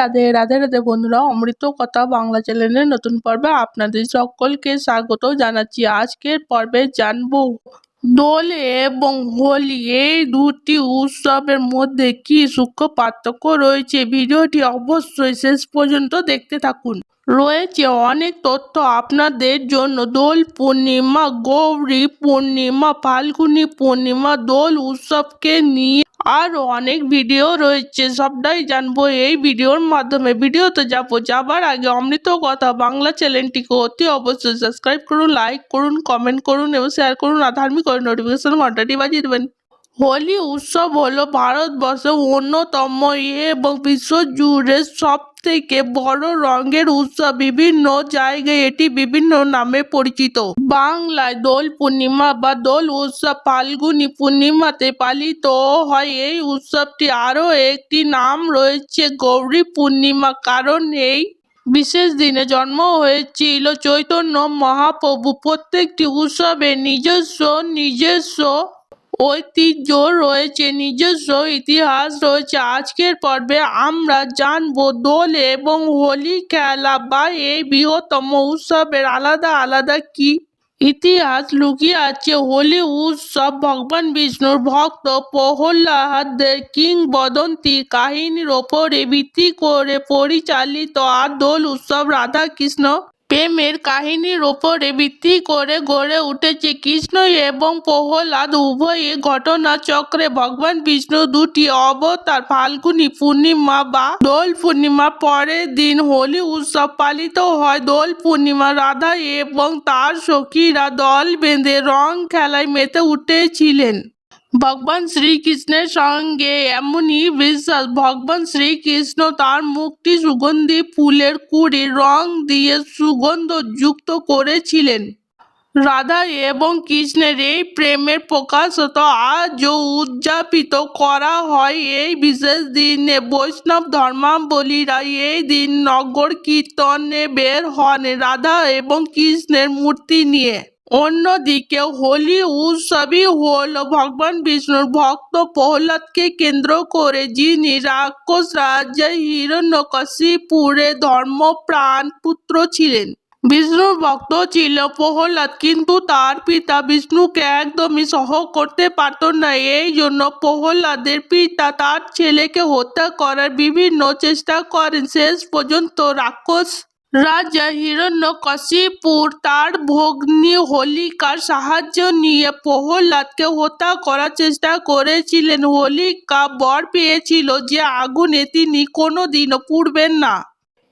রাধে রাধে রাধে বন্ধুরা, অমৃত কথা বাংলা চ্যানেলের নতুন পর্বে আপনাদের সকলকে স্বাগত জানাচ্ছি। আজকের পর্বে জানব দোল এবং হোলি, এই দুটি উৎসবের মধ্যে কি সূক্ষ্ম পার্থক্য রয়েছে? ভিডিওটি অবশ্যই শেষ পর্যন্ত দেখতে থাকুন। রয়েছে অনেক তথ্য আপনাদের জন্য। দোল পূর্ণিমা, গৌরী পূর্ণিমা, ফাল্গুনি পূর্ণিমা, দোল উৎসবকে নিয়ে আরও অনেক ভিডিও রয়েছে। সবটাই জানব এই ভিডিওর মাধ্যমে। ভিডিওতে যাব যাবার আগে অমৃত কথা বাংলা চ্যানেলটিকে অতি অবশ্যই সাবস্ক্রাইব করুন, লাইক করুন, কমেন্ট করুন এবং শেয়ার করুন আর ধার্মিক করে নোটিফিকেশন ঘন্টাটি বাজিয়ে দেবেন। হোলি উৎসব হলো ভারতবর্ষের অন্যতম এবং বিশ্ব জুড়ে সব থেকে বড় রঙের উৎসব বিভিন্ন জায়গায় এটি বিভিন্ন নামে পরিচিত। বাংলায় দোল পূর্ণিমা বা দোল উৎসব ফাল্গুনী পূর্ণিমাতে পালিত হয়। এই উৎসবটি আরও একটি নাম রয়েছে গৌরী পূর্ণিমা। কারণ এই বিশেষ দিনে জন্ম হয়েছিল চৈতন্য মহাপ্রভু। প্রত্যেকটি উৎসবে নিজস্ব নিজস্ব ঐতিহ্য রয়েছে, নিজস্ব ইতিহাস রয়েছে। আজকের পর্বে আমরা জানব দোল এবং হোলি খেলা বা এই বৃহত্তম উৎসবের আলাদা আলাদা কি? ইতিহাস লুকিয়ে আছে, হোলি উৎসব, ভগবান বিষ্ণুর ভক্ত প্রহ্লাদের কিংবদন্তি কাহিনীর ওপরে ভিত্তি করে পরিচালিত আর দোল উৎসব, রাধা কৃষ্ণ প্রেমের কাহিনীর ওপরে ভিত্তি করে গড়ে উঠেছে কৃষ্ণ এবং প্রহ্লাদ। উভয়ে ঘটনা চক্রে ভগবান বিষ্ণু দুটি অবতার, ফাল্গুনী পূর্ণিমা বা দোল পূর্ণিমা। পরের দিন হোলি উৎসব পালিত হয়। দোল পূর্ণিমা, রাধা এবং তার সখীরা দল বেঁধে রং খেলায় মেতে উঠেছিলেন। ভগবান শ্রীকৃষ্ণের সঙ্গে এমনই বিশ্বাস। ভগবান শ্রীকৃষ্ণ তার মুখটি সুগন্ধি ফুলের কুড়ি, রং দিয়ে সুগন্ধযুক্ত করেছিলেন। রাধা এবং কৃষ্ণের এই প্রেমের প্রকাশত আজও উদযাপিত করা হয় এই বিশেষ দিনে। বৈষ্ণব ধর্মাবলীরা এই দিন নগর কীর্তনে বের হন রাধা এবং কৃষ্ণের মূর্তি নিয়ে। অন্যদিকে হোলি উৎসবই হল ভগবান বিষ্ণুর ভক্ত প্রহ্লাদকে কেন্দ্র করে যিনি রাক্ষস রাজ্যে হিরণ্যকশিপুরে ধর্মপ্রাণ পুত্র ছিলেন। বিষ্ণুর ভক্ত ছিল প্রহ্লাদ, কিন্তু তার পিতা বিষ্ণুকে একদমই সহ করতে পারত না। এই জন্য প্রহ্লাদের পিতা তার ছেলেকে হত্যা করার বিভিন্ন চেষ্টা করেন। শেষ পর্যন্ত রাক্ষস রাজা হিরণ্যকশিপুর তার ভগ্নী হোলিকার সাহায্য নিয়ে প্রহ্লাদকে হত্যা করার চেষ্টা করেছিলেন। হোলিকা বর পেয়েছিল যে আগুনে তিনি কোনোদিনও পুড়বেন না।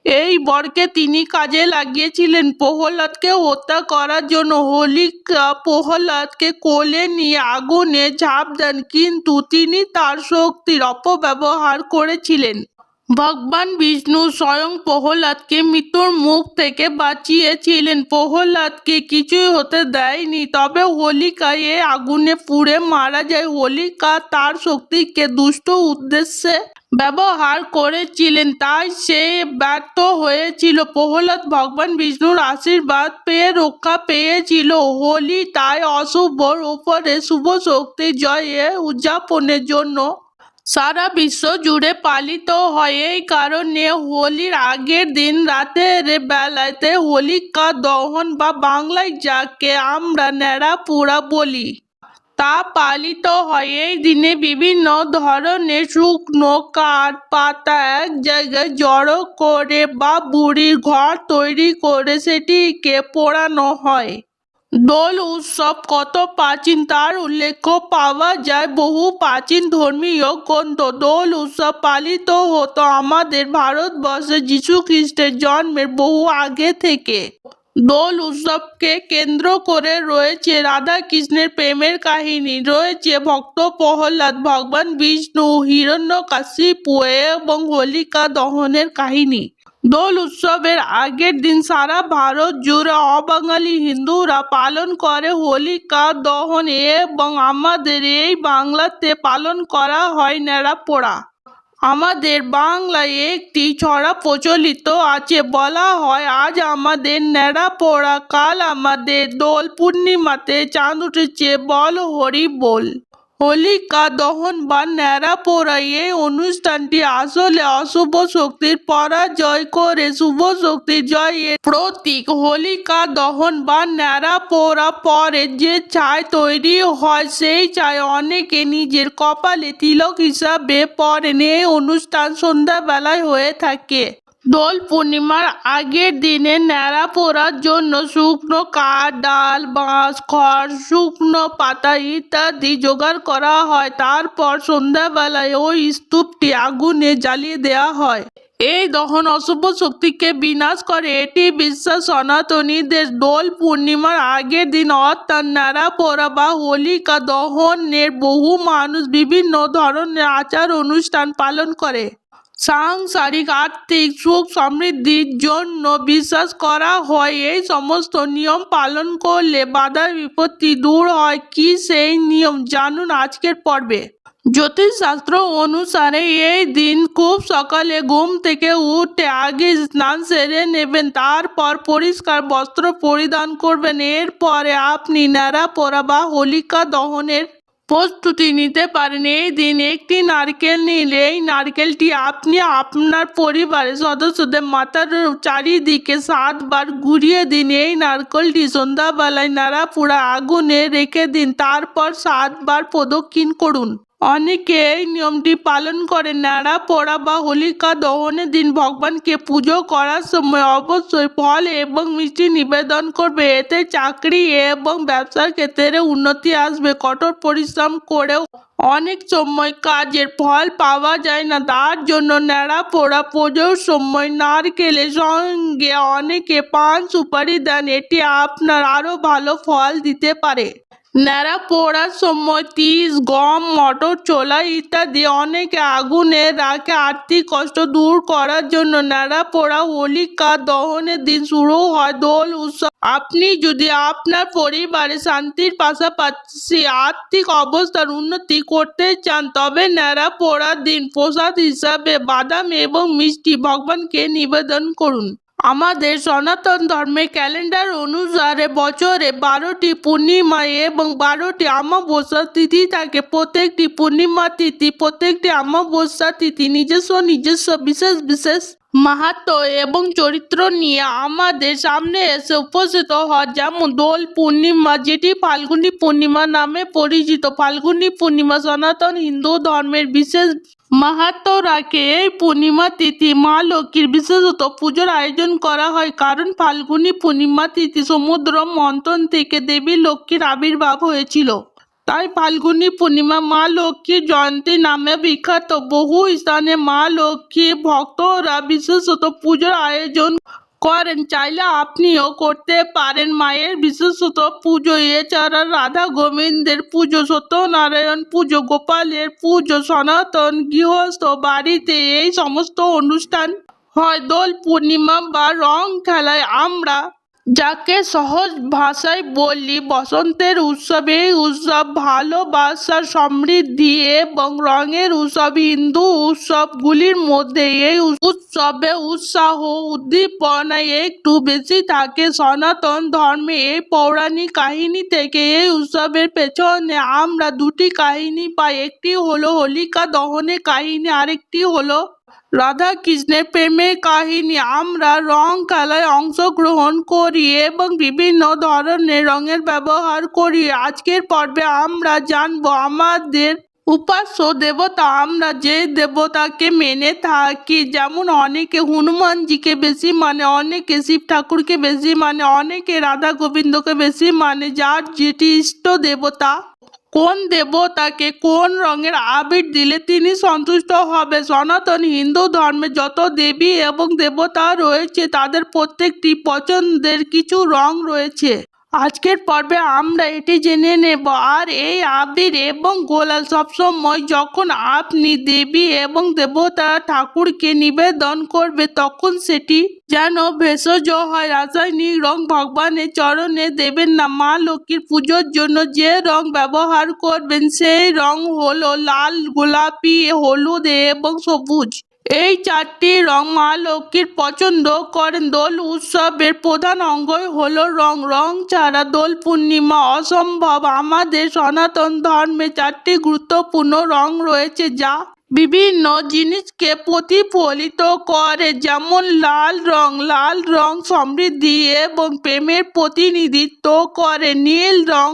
এই বরকে তিনি কাজে লাগিয়েছিলেন প্রহ্লাদকে হত্যা করার জন্য। হোলিকা প্রহ্লাদকে কোলে নিয়ে আগুনে ঝাঁপ দেন, কিন্তু তিনি তার শক্তির অপব্যবহার করেছিলেন। ভগবান বিষ্ণু স্বয়ং প্রহ্লাদকে মৃত্যুর মুখ থেকে বাঁচিয়েছিলেন। প্রহ্লাদকে কিছুই হতে দেয়নি। তবে হোলিকা এ আগুনে পুড়ে মারা যায়। হোলিকা তার শক্তিকে দুষ্ট উদ্দেশ্যে ব্যবহার করেছিলেন। তাই সে ব্যর্থ হয়েছিল। প্রহ্লাদ ভগবান বিষ্ণুর আশীর্বাদ পেয়ে রক্ষা পেয়েছিল। হোলি তাই অশুভর উপরে শুভ শক্তি জয়ে উদযাপনের জন্য সারা বিশ্ব জুড়ে পালিত হয় এই কারণে হোলির আগের দিন রাতের বেলাতে হোলিকা দহন বা বাংলায় যাকে আমরা ন্যাড়া পোড়া বলি, তা পালিত হয় এই দিনে বিভিন্ন ধরনের শুকনো কাঠ, পাতা এক জায়গায় জড়ো করে বা বুড়ির ঘর তৈরি করে সেটিকে পোড়ানো হয়। দোল উৎসব কত প্রাচীন তার উল্লেখ পাওয়া যায়। বহু প্রাচীন ধর্মীয় গ্রন্থ দোল উৎসব পালিত হতো আমাদের ভারতবর্ষে যীশু খ্রিস্টের জন্মের বহু আগে থেকে। দোল উৎসবকে কেন্দ্র করে রয়েছে রাধা কৃষ্ণের প্রেমের কাহিনী, রয়েছে ভক্ত প্রহ্লাদ, ভগবান বিষ্ণু হিরণ্যকাশিপু এবং হোলিকা দহনের কাহিনী। দোল উৎসবের আগের দিন সারা ভারত জুড়ে অবাঙালি হিন্দুরা পালন করে হোলিকা দহন এবং আমাদের এই বাংলাতে পালন করা হয় ন্যাড়া পোড়া। আমাদের বাংলায় একটি ছড়া প্রচলিত আছে, বলা হয় আজ আমাদের ন্যাড়া পোড়া, কাল আমাদের দোল পূর্ণিমাতে চাঁদ উঠেছে বল হরি বল। হোলিকা দহন বা ন্যাড়া পোড়া এই অনুষ্ঠানটি আসলে অশুভ শক্তির পরাজয় করে শুভ শক্তির জয়ের প্রতীক। হোলিকা দহন বা ন্যাড়া পোড়া পরে যে ছাই তৈরি হয়, সেই ছাই অনেকে নিজের কপালে তিলক হিসাবে পরেন। এই অনুষ্ঠান সন্ধ্যাবেলায় হয়ে থাকে। দোল পূর্ণিমার আগের দিনে ন্যাড়া পোড়ার জন্য শুকনো কাঠ, ডাল, বাঁশ, খড়, শুকনো পাতা ইত্যাদি জোগাড় করা হয়। তারপর সন্ধ্যাবেলায় ওই স্তূপটি আগুনে জ্বালিয়ে দেওয়া হয়। এই দহন অশুভ শক্তিকে বিনাশ করে। এটি বিশ্বাস সনাতনীদের দোল পূর্ণিমার আগের দিন অর্থাৎ নাড়া পোড়া বা হোলিকা দহনের বহু মানুষ বিভিন্ন ধরনের আচার অনুষ্ঠান পালন করে। সাংসারিক আর্থিক সুখ সমৃদ্ধির জন্য বিশ্বাস করা হয়। এই সমস্ত নিয়ম পালন করলে বাধা বিপত্তি দূর হয়। কি সেই নিয়ম? জানুন আজকের পর্বে। জ্যোতিষশাস্ত্র অনুসারে এই দিন খুব সকালে ঘুম থেকে উঠে আগে স্নান সেরে নেবেন, তারপর পরিষ্কার বস্ত্র পরিধান করবেন। এরপরে আপনি ন্যাড়া পোড়া বা হোলিকা দহনের প্রস্তুতি নিতে পারেন। এই দিন একটি নারকেল নিলে এই নারকেলটি আপনি আপনার পরিবারের সদস্যদের মাথার চারিদিকে সাতবার ঘুরিয়ে দিন। এই নারকেলটি সন্ধ্যাবেলায় নাড়াপুড়া আগুনে রেখে দিন। তারপর সাতবার প্রদক্ষিণ করুন। অনেকে এই নিয়মটি পালন করে। ন্যাড়া পোড়া বা হোলিকা দহনের দিন ভগবানকে পুজো করার সময় অবশ্যই ফল এবং মিষ্টি নিবেদন করবে। এতে চাকরি এবং ব্যবসার ক্ষেত্রে উন্নতি আসবে। কঠোর পরিশ্রম করেও অনেক সময় কাজের ফল পাওয়া যায় না। তার জন্য ন্যাড়া পোড়া পুজোর সময় নারকেলের সঙ্গে অনেকে পান সুপারি দেন। এটি আপনার আরও ভালো ফল দিতে পারে। ন্যাড়া পোড়ার সময় তিস গম, মটর, ছোলা ইত্যাদি অনেকে আগুনে রাখে আর্থিক কষ্ট দূর করার জন্য। ন্যাড়া পোড়া হোলিকা দহনের দিন শুরু হয় দোল উৎসব। আপনি যদি আপনার পরিবারে শান্তির পাশাপাশি আর্থিক অবস্থার উন্নতি করতে চান, তবে ন্যাড়া পোড়ার দিন প্রসাদ হিসাবে বাদাম এবং মিষ্টি ভগবানকে নিবেদন করুন। আমাদের সনাতন ধর্মে ক্যালেন্ডার অনুসারে বছরে বারোটি পূর্ণিমা এবং বারোটি অমাবস্যা তিথি থাকে। প্রত্যেকটি পূর্ণিমা তিথি, প্রত্যেকটি অমাবস্যা তিথি নিজস্ব নিজস্ব, বিশেষ বিশেষ মাহাত্ম এবং চরিত্র নিয়ে আমাদের সামনে এসে উপস্থিত হয় যেমন দোল পূর্ণিমা, যেটি ফাল্গুনী পূর্ণিমা নামে পরিচিত। ফাল্গুনী পূর্ণিমা সনাতন হিন্দু ধর্মের বিশেষ মাহাত্ম রাখে। এই পূর্ণিমা তিথি মা লক্ষ্মীর বিশেষত পুজোর আয়োজন করা হয় কারণ ফাল্গুনী পূর্ণিমা তিথি সমুদ্র মন্থন থেকে দেবী লক্ষ্মীর আবির্ভাব হয়েছিল। তাই ফাল্গুনী পূর্ণিমা, মা লক্ষ্মীর জয়ন্তী নামে বিখ্যাত। বহু স্থানে মা লক্ষ্মী ভক্তরা বিশেষত পুজোর আয়োজন করেন। চাইলে আপনিও করতে পারেন। মায়ের বিশেষত পুজো, এছাড়া রাধা গোবিন্দের পুজো, সত্যনারায়ণ পুজো, গোপালের পুজো, সনাতন গৃহস্থ বাড়িতে এই সমস্ত অনুষ্ঠান হয়। দোল পূর্ণিমা বা রং খেলায় আমরা যাকে সহজ ভাষায় বলি, বসন্তের উৎসব এই উৎসব ভালোবাসার সমৃদ্ধি এবং রঙের উৎসব, হিন্দু উৎসবগুলির মধ্যে এই উৎসবে উৎসাহ, উদ্দীপনা একটু বেশি থাকে। সনাতন ধর্মে এই পৌরাণিক কাহিনী থেকে এই উৎসবের পেছনে আমরা দুটি কাহিনী পাই। একটি হলো হোলিকা দহনের কাহিনী, আরেকটি হলো রাধা কৃষ্ণের প্রেমের কাহিনী। আমরা রং খেলায় অংশগ্রহণ করি এবং বিভিন্ন ধরনের রঙের ব্যবহার করি। আজকের পর্বে আমরা জানব আমাদের উপাস্য দেবতা। আমরা যে দেবতাকে মেনে থাকি, যেমন অনেকে হনুমানজিকে বেশি মানে অনেকে শিব ঠাকুরকে বেশি মানে অনেকে রাধা গোবিন্দকে বেশি মানে যার যেটি ইষ্ট দেবতা। কোন দেবতাকে কোন রঙের আবির দিলে তিনি সন্তুষ্ট হবে? সনাতন হিন্দু ধর্মে যত দেবী এবং দেবতা রয়েছে, তাদের প্রত্যেকটি পছন্দের কিছু রং রয়েছে। আজকের পর্বে আমরা এটি জেনে নেব, আর এই আবির এবং গোলাল সবসময় যখন আপনি দেবী এবং দেবতা ঠাকুরকে নিবেদন করবে, তখন সেটি যেন ভেষজ হয়। রাসায়নিক রং ভগবানের চরণে দেবেন না, মা লক্ষ্মীর পুজোর জন্য যে রং ব্যবহার করবেন, সেই রং হলো লাল, গোলাপি, হলুদ এবং সবুজ। এই চারটি রং মা লক্ষ্মীর পছন্দ করেন। দোল উৎসবের প্রধান অঙ্গই হলো রং। রং ছাড়া দোল পূর্ণিমা অসম্ভব। আমাদের সনাতন ধর্মে চারটি গুরুত্বপূর্ণ রং রয়েছে যা বিভিন্ন জিনিসকে প্রতিফলিত করে। যেমন লাল রং লাল রং সমৃদ্ধি এবং প্রেমের প্রতিনিধিত্ব করে। নীল রং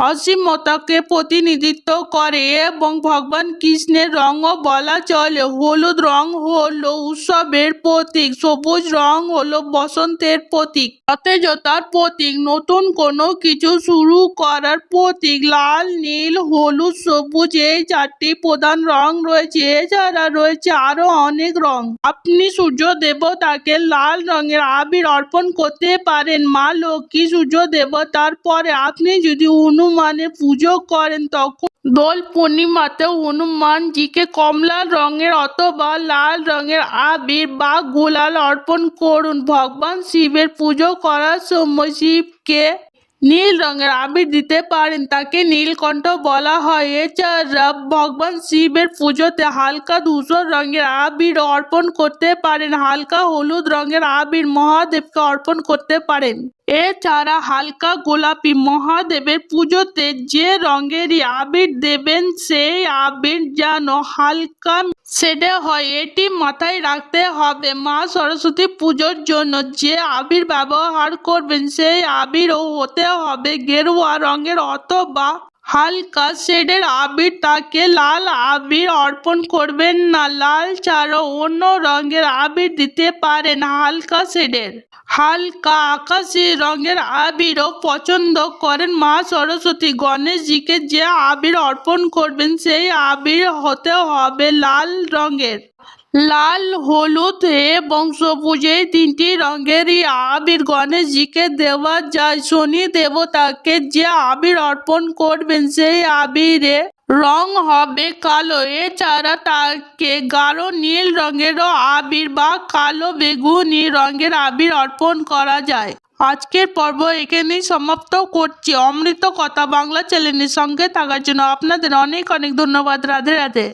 অসীমতাকে প্রতিনিধিত্ব করে এবং ভগবান কৃষ্ণের রঙও বলা চলে। হলুদ রং হলো উৎসবের প্রতীক, সবুজ রং হলো বসন্তের প্রতীক, সতেজতার প্রতীক, নতুন কোনো কিছু শুরু করার প্রতীক, লাল, নীল, হলুদ, সবুজ, এই চারটি প্রধান রং রয়েছে। এছাড়া রয়েছে আরও অনেক রং আপনি সূর্য দেবতাকে লাল রঙের আবির অর্পণ করতে পারেন। মা লক্ষ্মী সূর্য দেবতার পরে আপনি যদি হনুমানের পুজো করেন তখন দোল পূর্ণিমাতে হনুমানজিকে কমলা রঙের অথবা লাল রঙের আবির বা গুলাল অর্পণ করুন। ভগবান শিবের পুজো করার সময় শিবকে নীল রঙের আবির দিতে পারেন, তাকে নীলকণ্ঠ বলা হয়। এছাড়া ভগবান শিবের পুজোতে হালকা ধূসর রঙের আবির অর্পণ করতে পারেন, হালকা হলুদ রঙের আবির মহাদেবকে অর্পণ করতে পারেন। এছাড়া হালকা গোলাপি মহাদেবের পুজোতে যে রঙেরই আবির দেবেন, সেই আবির যেন হালকা সেডে হয়, এটি মাথায় রাখতে হবে। মা সরস্বতী পুজোর জন্য যে আবির ব্যবহার করবেন, সেই আবিরও হতে হবে। গেরুয়া রঙের অথবা হালকা শেডের আবির তাকে লাল আবির অর্পণ করবেন না। লাল ছাড়াও অন্য রঙের আবির দিতে পারেন হালকা শেডের হালকা আকাশি রঙের আবিরও পছন্দ করেন মা সরস্বতী। গণেশজিকে যে আবির অর্পণ করবেন, সেই আবির হতে হবে লাল রঙের। লাল, হলুদ এবং সবুজ তিনটি রঙেরই আবির গণেশজিকে দেওয়া যায়। শনি দেবতাকে যে আবির অর্পণ করবেন, সেই আবিরে রং হবে কালো। এছাড়া তাকে গাঢ় নীল রঙেরও আবির বা কালো বেগুনি রঙের আবির অর্পণ করা যায়। আজকের পর্ব এখানেই সমাপ্ত করছি। অমৃত কথা বাংলা চ্যানেলের সঙ্গে থাকার জন্য আপনাদের অনেক অনেক ধন্যবাদ। রাধে রাধে।